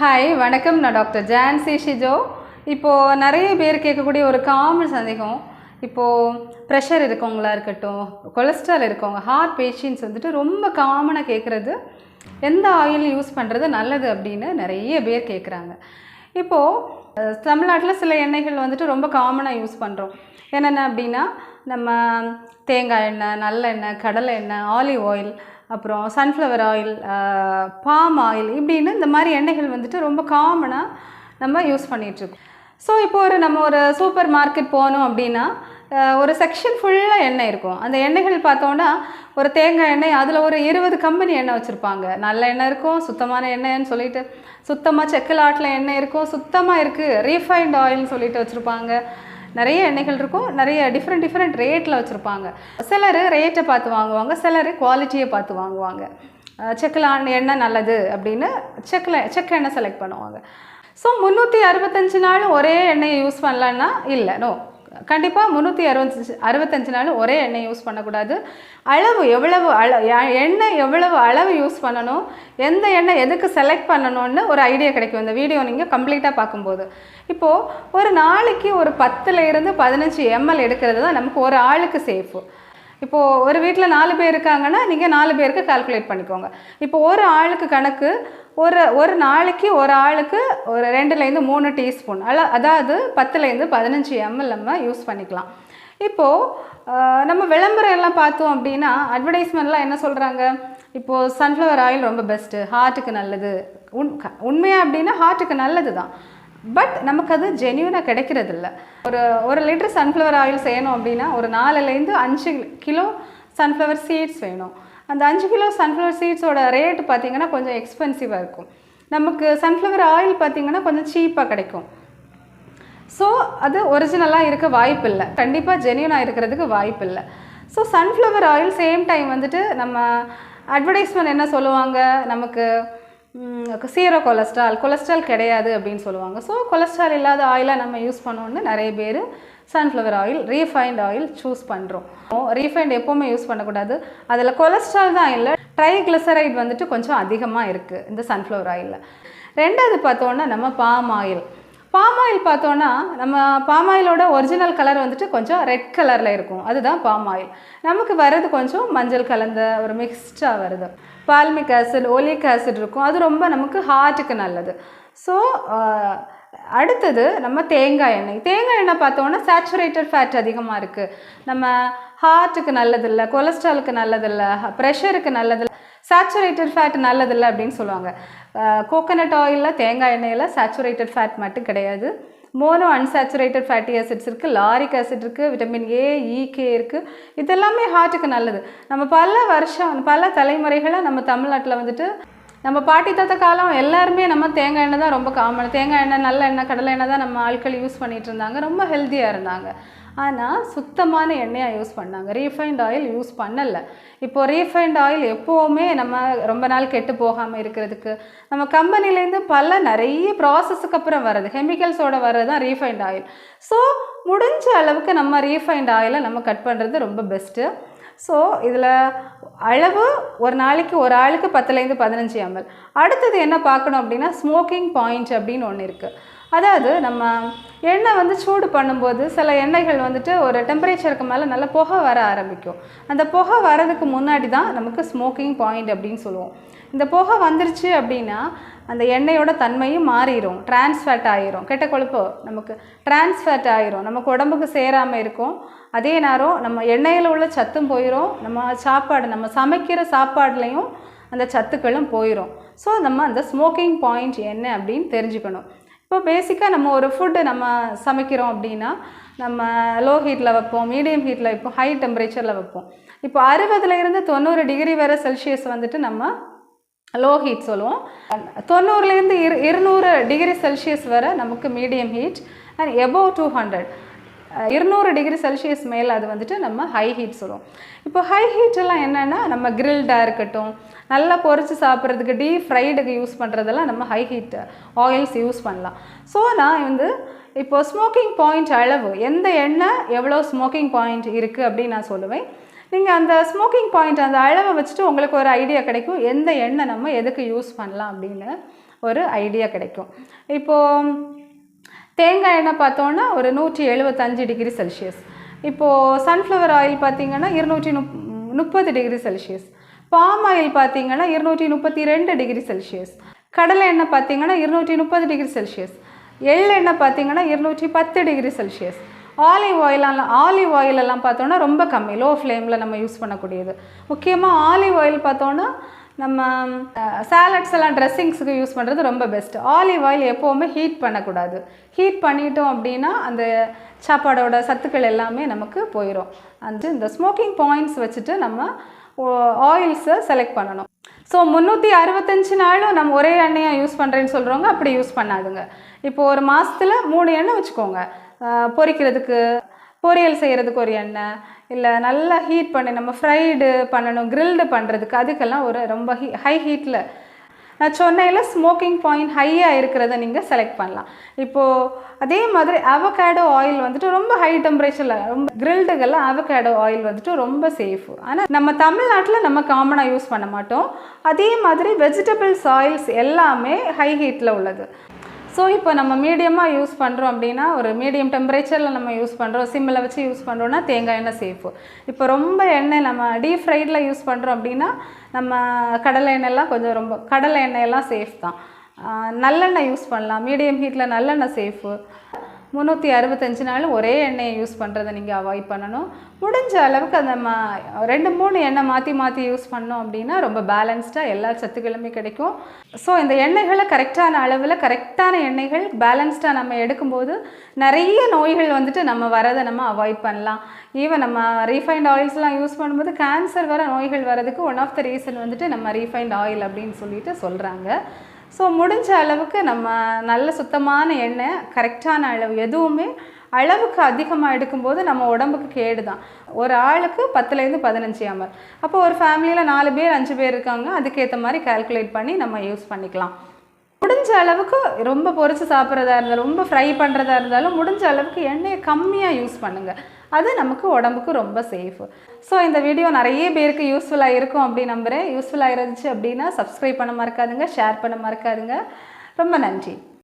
Hi வணக்கம். நான் doctor Jhansi Shijo. இப்போது நிறைய பேர் கேட்கக்கூடிய ஒரு காமன் சந்தேகம். இப்போது ப்ரெஷர் இருக்கவங்களா இருக்கட்டும் கொலஸ்ட்ரால் இருக்கவங்க ஹார்ட் பேஷண்ட்ஸ் வந்துட்டு ரொம்ப காமனாக கேட்குறது எந்த ஆயில் யூஸ் பண்ணுறது நல்லது அப்படின்னு நிறைய பேர் கேட்குறாங்க. இப்போது தமிழ்நாட்டில் சில எண்ணெய்கள் வந்துட்டு ரொம்ப காமனாக யூஸ் பண்ணுறோம் என்னென்ன அப்படின்னா நம்ம தேங்காய் எண்ணெய் நல்லெண்ணெய் கடலை எண்ணெய் ஆலிவ் ஆயில் அப்புறம் சன்ஃப்ளவர் ஆயில் பாம் ஆயில் இப்படின்னு இந்த மாதிரி எண்ணெய்கள் வந்துட்டு ரொம்ப காமனாக நம்ம யூஸ் பண்ணிகிட்ருக்கோம் ஸோ இப்போ ஒரு நம்ம ஒரு சூப்பர் மார்க்கெட் போனோம் அப்படின்னா ஒரு செக்ஷன் ஃபுல்லாக எண்ணெய் இருக்கும். அந்த எண்ணெய்கள் பார்த்தோன்னா ஒரு தேங்காய் எண்ணெய் அதில் ஒரு இருபது கம்பெனி எண்ணெய் வச்சுருப்பாங்க. நல்ல எண்ணெய் இருக்கும் சுத்தமான எண்ணெய்ன்னு சொல்லிட்டு சுத்தமாக செக்கில் ஆட்டில் எண்ணெய் இருக்கும் சுத்தமாக இருக்குது ரீஃபைண்ட் ஆயில்னு சொல்லிட்டு வச்சுருப்பாங்க. நிறைய எண்ணெய்கள் இருக்கும். நிறைய டிஃப்ரெண்ட் டிஃப்ரெண்ட் ரேட்டில் வச்சுருப்பாங்க. சிலர் ரேட்டை பார்த்து வாங்குவாங்க. சிலர் குவாலிட்டியை பார்த்து வாங்குவாங்க. செக்கில் எண்ணெய் நல்லது அப்படின்னு செக்கில் செக் எண்ணெய் செலக்ட் பண்ணுவாங்க. ஸோ முந்நூற்றி அறுபத்தஞ்சு நாள் ஒரே எண்ணெயை யூஸ் பண்ணலான்னா இல்லை. நோ கண்டிப்பாக முந்நூற்றி அறுபத்தஞ்சு அறுபத்தஞ்சு நாள் ஒரே எண்ணெய் யூஸ் பண்ணக்கூடாது. அளவு எவ்வளவு அள எண்ணெய் எவ்வளவு அளவு யூஸ் பண்ணணும் எந்த எண்ணெய் எதுக்கு செலக்ட் பண்ணணும்னு ஒரு ஐடியா கிடைக்கும். இந்த வீடியோ நீங்கள் கம்ப்ளீட்டாக பார்க்கும்போது. இப்போது ஒரு நாளைக்கு ஒரு பத்துலேருந்து பதினஞ்சு எம்எல் எடுக்கிறது தான் நமக்கு ஒரு ஆளுக்கு சேஃபு இப்போது ஒரு வீட்டில் நாலு பேர் இருக்காங்கன்னா நீங்கள் நாலு பேருக்கு கால்குலேட் பண்ணிக்கோங்க. இப்போ ஒரு ஆளுக்கு கணக்கு ஒரு ஒரு நாளைக்கு ஒரு ஆளுக்கு ஒரு ரெண்டுலேருந்து மூணு டீஸ்பூன். அல்ல அதாவது பத்துலேருந்து பதினஞ்சு எம்எல் நம்ம யூஸ் பண்ணிக்கலாம். இப்போது நம்ம விளம்பரம் எல்லாம் பார்த்தோம் அப்படின்னா அட்வர்டைஸ்மெண்ட்லாம் என்ன சொல்கிறாங்க இப்போது சன்ஃப்ளவர் ஆயில் ரொம்ப பெஸ்ட்டு ஹார்ட்டுக்கு நல்லது. உண் க- அப்படின்னா ஹார்ட்டுக்கு நல்லது தான் பட் நமக்கு அது ஜென்யூனாக கிடைக்கிறதில்ல. ஒரு ஒரு லிட்டர் சன்ஃப்ளவர் ஆயில் செய்யணும் அப்படின்னா ஒரு நாலுலேருந்து அஞ்சு கிலோ சன்ஃப்ளவர் சீட்ஸ் வேணும். அந்த அஞ்சு கிலோ சன்ஃப்ளவர் சீட்ஸோட ரேட் பார்த்தீங்கன்னா கொஞ்சம் எக்ஸ்பென்சிவாக இருக்கும். நமக்கு சன்ஃப்ளவர் ஆயில் பார்த்தீங்கன்னா கொஞ்சம் சீப்பாக கிடைக்கும். ஸோ அது ஒரிஜினலாக இருக்க வாய்ப்பு இல்லை. கண்டிப்பாக ஜென்யூனாக இருக்கிறதுக்கு வாய்ப்பு இல்லை. So sunflower oil same time வந்துட்டு நம்ம அட்வர்டைஸ்மெண்ட் என்ன சொல்லுவாங்க? நமக்கு சீரோ கொலஸ்ட்ரால். கொலஸ்ட்ரால் கிடையாது அப்படின்னு சொல்லுவாங்க. ஸோ கொலஸ்ட்ரால் இல்லாத ஆயிலாக நம்ம யூஸ் பண்ணோன்னு நிறைய பேர் sunflower oil refined oil choose பண்ணுறோம் ரீஃபைண்ட் எப்போவுமே யூஸ் பண்ணக்கூடாது. அதில் கொலஸ்ட்ரால் தான் இல்லை ட்ரைக்ளிசரைட் வந்துட்டு கொஞ்சம் அதிகமாக இருக்குது இந்த சன்ஃப்ளவர் ஆயிலில் ரெண்டாவது பார்த்தோன்னா நம்ம பாம் ஆயில் பாம் ஆயில் பார்த்தோன்னா நம்ம பாம் ஆயிலோட ஒரிஜினல் கலர் வந்துட்டு கொஞ்சம் ரெட் கலரில் இருக்கும். அதுதான் பாம் ஆயில் நமக்கு வர்றது கொஞ்சம் மஞ்சள் கலந்த ஒரு மிக்ஸ்டாக வருது. பால்மிக் ஆசிட் ஒலிக் ஆசிட் இருக்கும். அது ரொம்ப நமக்கு ஹார்ட்டுக்கு நல்லது. ஸோ அடுத்தது நம்ம தேங்காய் எண்ணெய். தேங்காய் எண்ணெய் பார்த்தோன்னா சேச்சுரேட்டட் ஃபேட் அதிகமாக இருக்குது நம்ம ஹார்ட்டுக்கு நல்லதில்லை கொலஸ்ட்ராலுக்கு நல்லதில்லை ப்ரெஷருக்கு நல்லதில்லை சேச்சுரேட்டட் ஃபேட் நல்லதில்லை அப்படின்னு சொல்லுவாங்க. கோகனட் ஆயிலில் தேங்காய் எண்ணெயில் சேச்சுரேட்டட் ஃபேட் மட்டும் கிடையாது. மோனோ அன்சாச்சுரேட்டட் ஃபேட்டி ஆசிட்ஸ் இருக்குது லாரிக் ஆசிட் இருக்குது விட்டமின் ஏ இகே இருக்குது இதெல்லாமே ஹார்ட்டுக்கு நல்லது. நம்ம பல வருஷம் பல தலைமுறைகளாக நம்ம தமிழ்நாட்டில் வந்துட்டு நம்ம பாட்டி தாத்தா காலம் எல்லாருமே நம்ம தேங்காய் எண்ணெய் தான் ரொம்ப காமன் தேங்காய் எண்ணெய் நல்ல எண்ணெய் கடலை எண்ணெய் தான் நம்ம ஆட்கள் யூஸ் பண்ணிகிட்டு இருந்தாங்க. ரொம்ப ஹெல்த்தியாக இருந்தாங்க. ஆனால் சுத்தமான எண்ணெயாக யூஸ் பண்ணாங்க. ரீஃபைண்ட் ஆயில் யூஸ் பண்ணலை. இப்போது ரீஃபைண்ட் ஆயில் எப்போவுமே நம்ம ரொம்ப நாள் கெட்டு போகாமல் இருக்கிறதுக்கு நம்ம கம்பெனிலேருந்து பல நிறைய ப்ராசஸ்க்கு அப்புறம் வர்றது கெமிக்கல்ஸோட வர்றது தான் ரீஃபைண்ட் ஆயில் ஸோ முடிஞ்ச அளவுக்கு நம்ம ரீஃபைண்ட் ஆயிலை நம்ம கட் பண்ணுறது ரொம்ப பெஸ்ட்டு ஸோ இதில் அளவு ஒரு நாளைக்கு ஒரு ஆளுக்கு பத்துலேருந்து பதினஞ்சு எம்எல் அடுத்தது என்ன பார்க்கணும் அப்படின்னா ஸ்மோக்கிங் பாயிண்ட் அப்படின்னு ஒன்று இருக்குது அதாவது நம்ம எண்ணெய் வந்து சூடு பண்ணும்போது சில எண்ணெய்கள் வந்துட்டு ஒரு டெம்பரேச்சருக்கு மேலே நல்லா புகை வர ஆரம்பிக்கும். அந்த புகை வரதுக்கு முன்னாடி தான் நமக்கு ஸ்மோக்கிங் பாயிண்ட் அப்படின்னு சொல்லுவோம். இந்த புகை வந்துருச்சு அப்படின்னா அந்த எண்ணெயோட தன்மையும் மாறிடும் டிரான்ஸ்ஃபேட் ஆகிரும் கெட்ட கொழுப்பு நமக்கு டிரான்ஸ்ஃபேட் ஆகிரும் நமக்கு உடம்புக்கு சேராமல் இருக்கும். அதே நேரம் நம்ம எண்ணெயில் உள்ள சத்தும் போயிடும் நம்ம சாப்பாடு நம்ம சமைக்கிற சாப்பாடுலேயும் அந்த சத்துக்களும் போயிடும் ஸோ நம்ம அந்த ஸ்மோக்கிங் பாயிண்ட் என்ன அப்படின்னு தெரிஞ்சுக்கணும். இப்போ பேசிக்காக நம்ம ஒரு ஃபுட்டு நம்ம சமைக்கிறோம் அப்படின்னா நம்ம லோ ஹீட்டில் வைப்போம் மீடியம் ஹீட்டில் வைப்போம் ஹை டெம்பரேச்சரில் வைப்போம். இப்போ அறுபதுலேருந்து தொண்ணூறு டிகிரி வரை செல்சியஸ் வந்துட்டு நம்ம லோ ஹீட் சொல்லுவோம். தொண்ணூறுலேருந்து இரு இருநூறு டிகிரி செல்சியஸ் வரை நமக்கு medium heat and above two hundred இருநூறு டிகிரி செல்சியஸ் மேலே அது வந்துட்டு நம்ம ஹை ஹீட் சொல்லுவோம். இப்போ ஹை ஹீட்டெல்லாம் என்னென்னா நம்ம கிரில்டாக இருக்கட்டும் நல்லா பொறிச்சு சாப்பிட்றதுக்கு டீப் ஃப்ரைடுக்கு யூஸ் பண்ணுறதெல்லாம் நம்ம ஹை ஹீட் ஆயில்ஸ் யூஸ் பண்ணலாம். ஸோ நான் வந்து இப்போ ஸ்மோக்கிங் பாயிண்ட் அளவு எந்த எண்ணெய் எவ்வளோ ஸ்மோக்கிங் பாயிண்ட் இருக்குது அப்படின்னு நான் சொல்லுவேன். நீங்கள் அந்த ஸ்மோக்கிங் பாயிண்ட் அந்த அளவை வச்சுட்டு உங்களுக்கு ஒரு ஐடியா கிடைக்கும். எந்த எண்ணெய் நம்ம எதுக்கு யூஸ் பண்ணலாம் அப்படின்னு ஒரு ஐடியா கிடைக்கும். இப்போது தேங்காய் எண்ணெய் பார்த்தோன்னா ஒரு நூற்றி எழுபத்தஞ்சு டிகிரி செல்சியஸ் இப்போது சன்ஃப்ளவர் ஆயில் பார்த்தீங்கன்னா இருநூற்றி முப் முப்பது டிகிரி செல்சியஸ் பாம் ஆயில் பார்த்தீங்கன்னா இருநூற்றி முப்பத்தி ரெண்டு டிகிரி செல்சியஸ் கடலை எண்ணெய் பார்த்தீங்கன்னா இருநூற்றி முப்பது டிகிரி செல்சியஸ் எள்ளெண்ணெய் பார்த்தீங்கன்னா இருநூற்றி பத்து டிகிரி செல்சியஸ் ஆலிவ் ஆயிலெல்லாம் ஆலிவ் ஆயிலெல்லாம் பார்த்தோன்னா ரொம்ப கம்மி லோ ஃப்ளேமில் நம்ம யூஸ் பண்ணக்கூடியது. முக்கியமாக ஆலிவ் ஆயில் பார்த்தோன்னா நம்ம சாலட்ஸ் எல்லாம் ட்ரெஸ்ஸிங்ஸுக்கு யூஸ் பண்ணுறது ரொம்ப பெஸ்ட்டு ஆலிவ் ஆயில் எப்போவுமே ஹீட் பண்ணக்கூடாது. ஹீட் பண்ணிட்டோம் அப்படின்னா அந்த சாப்பாடோட சத்துக்கள் எல்லாமே நமக்கு போயிடும் அந்த இந்த ஸ்மோக்கிங் பாயிண்ட்ஸ் வச்சுட்டு நம்ம ஆயில்ஸை செலக்ட் பண்ணணும். ஸோ முந்நூற்றி அறுபத்தஞ்சு நாளும் நம்ம ஒரே எண்ணெயாக யூஸ் பண்ணுறேன்னு சொல்கிறவங்க அப்படி யூஸ் பண்ணாதுங்க. இப்போ ஒரு மாதத்தில் மூணு எண்ணெய் வச்சுக்கோங்க. பொரிக்கிறதுக்கு பொரியல் செய்கிறதுக்கு ஒரு எண்ணெய் இல்லை நல்லா ஹீட் பண்ணி நம்ம ஃப்ரைடு பண்ணணும் கிரில்டு பண்ணுறதுக்கு அதுக்கெல்லாம் ஒரு ரொம்ப ஹீ ஹை ஹீட்டில் நான் சொன்னையில் ஸ்மோக்கிங் பாயிண்ட் ஹையாக இருக்கிறத நீங்கள் செலக்ட் பண்ணலாம். இப்போது அதே மாதிரி அவகேடோ ஆயில் வந்துட்டு ரொம்ப ஹை டெம்பரேச்சரில் ரொம்ப கிரில்டுகள்லாம் அவகேடோ ஆயில் வந்துட்டு ரொம்ப சேஃபு ஆனால் நம்ம தமிழ்நாட்டில் நம்ம காமனாக யூஸ் பண்ண மாட்டோம். அதே மாதிரி வெஜிடபிள்ஸ் ஆயில்ஸ் எல்லாமே ஹை ஹீட்டில் உள்ளது. ஸோ இப்போ நம்ம மீடியமாக யூஸ் பண்ணுறோம் அப்படின்னா ஒரு மீடியம் டெம்பரேச்சரில் நம்ம யூஸ் பண்ணுறோம் சிம்மில் வச்சு யூஸ் பண்ணுறோன்னா தேங்காய் எண்ணெய் சேஃபு இப்போ ரொம்ப எண்ணெய் நம்ம டீப் ஃப்ரைடில் யூஸ் பண்ணுறோம் அப்படின்னா நம்ம கடலை எண்ணெய்லாம் கொஞ்சம் ரொம்ப கடலை எண்ணெயெல்லாம் சேஃப் தான். நல்லெண்ணெய் யூஸ் பண்ணலாம். மீடியம் ஹீட்டில் நல்லெண்ணெய் சேஃபு முந்நூற்றி அறுபத்தஞ்சு நாள் ஒரே எண்ணெயை யூஸ் பண்ணுறதை நீங்கள் அவாய்ட் பண்ணணும். முடிஞ்ச அளவுக்கு அந்த மா ரெண்டு மூணு எண்ணெய் மாற்றி மாற்றி யூஸ் பண்ணோம் அப்படின்னா ரொம்ப பேலன்ஸ்டாக எல்லா சத்துக்களுமே கிடைக்கும். ஸோ இந்த எண்ணெய்களை கரெக்டான அளவில் கரெக்டான எண்ணெய்கள் பேலன்ஸ்டாக நம்ம எடுக்கும்போது நிறைய நோய்கள் வந்துட்டு நம்ம வரதை நம்ம அவாய்ட் பண்ணலாம். ஈவன் நம்ம ரீஃபைண்ட் ஆயில்ஸ்லாம் யூஸ் பண்ணும்போது கேன்சர் வர நோய்கள் வரதுக்கு ஒன் ஆஃப் த ரீசன் வந்துட்டு நம்ம ரீஃபைண்ட் ஆயில் அப்படின்னு சொல்லிட்டு சொல்கிறாங்க ஸோ முடிஞ்ச அளவுக்கு நம்ம நல்ல சுத்தமான எண்ணெய் கரெக்டான அளவு எதுவுமே அளவுக்கு அதிகமாக எடுக்கும்போது நம்ம உடம்புக்கு கேடு தான் ஒரு ஆளுக்கு பத்துலேருந்து பதினஞ்சு எம்எல் அப்போ ஒரு ஃபேமிலியில் நாலு பேர் அஞ்சு பேர் இருக்காங்க. அதுக்கேற்ற மாதிரி கால்குலேட் பண்ணி நம்ம யூஸ் பண்ணிக்கலாம். முடிஞ்ச அளவுக்கு ரொம்ப பொரித்து சாப்பிட்றதா இருந்தாலும் ரொம்ப ஃப்ரை பண்ணுறதா இருந்தாலும் முடிஞ்ச அளவுக்கு எண்ணெயை கம்மியாக யூஸ் பண்ணுங்கள் அது நமக்கு உடம்புக்கு ரொம்ப சேஃபு ஸோ இந்த வீடியோ நிறைய பேருக்கு யூஸ்ஃபுல்லாக இருக்கும் அப்படின்னு நம்புகிறேன் யூஸ்ஃபுல்லாக இருந்துச்சு அப்படின்னா சப்ஸ்கிரைப் பண்ண மறக்காதுங்க ஷேர் பண்ண மறக்காதுங்க. ரொம்ப நன்றி.